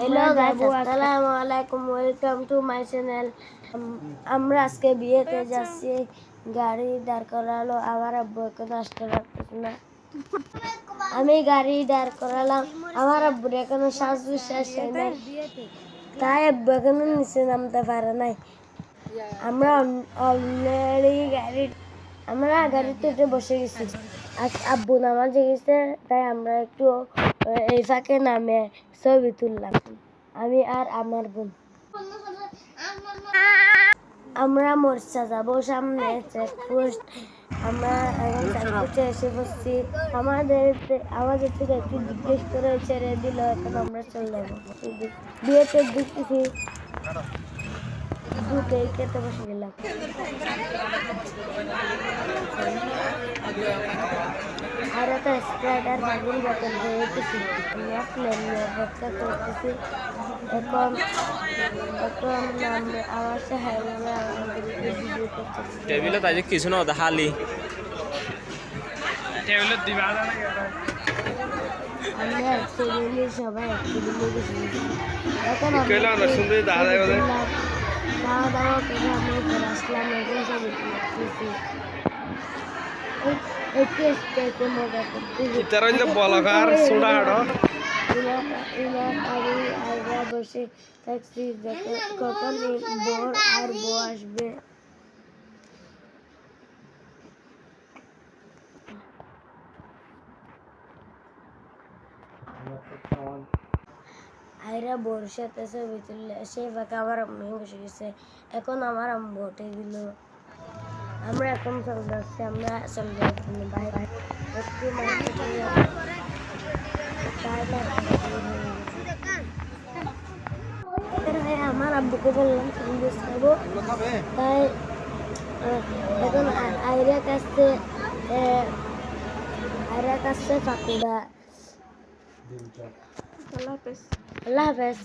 Hello guys আসসালামু আলাইকুম welcome to my channel আমরা আজকে বিয়েতে যাচ্ছি। গাড়ি দাঁড় করালো। আমার আব্বু এখন আসতে পারতেছে না। আমি গাড়ি দাঁড় করালাম। আমার আব্বুর এখনও শেষ হয় নাই। তাই আব্বু এখনও নিচে নামতে পারে নাই। আমরা অলরেডি গাড়ি আমরা গাড়িতে উঠে বসে গেছি। আজ আব্বু নামাজে গেছে তাই আমরা একটু এই নামে ছবি তুললাম। আমি আর আমার বোন। আমরা মোর্চা যাব সামনে চেকপোস্ট আমরা চেকপোস্টে এসে বসছি আমাদের আমাদের থেকে একটু জিজ্ঞেস করে ছেড়ে দিল, এখন আমরা চলে খেতে বসে গেলাম। একটা স্প্রাইট আর বাগুন বোতল হয়েছি আমরা প্লেন নিয়ে অপেক্ষা করতেছি। এখন এখন আমার সাহেব আমাদেরকে ভিডিও করতেছি। টেবিলে তাই কিছু না আমরা সবাই গেছি। এখন আমরা? না, সুন্দরী দাদা বলে। খাওয়া দাওয়া করে আমরা আসলাম এখন সব আমরা বসে থাকছি কখন আর বউ আসবে আইরা বোর সাথে ছবি তুললে সেই ফাঁকে আমার আম্মু বসে গেছে। এখন আমার আম্মু উঠে দিল আমরা এখন চলে যাচ্ছি আমরা চলে যাচ্ছি বাই বাই একটু মাঝে চলে যাচ্ছি তারপর তাই আমার আব্বুকে বললাম সন্দেশ খাব। তাই এখন আইরা কাছে আইরা কাছে ফাঁকুড়া আল্লাহ হাফেজ।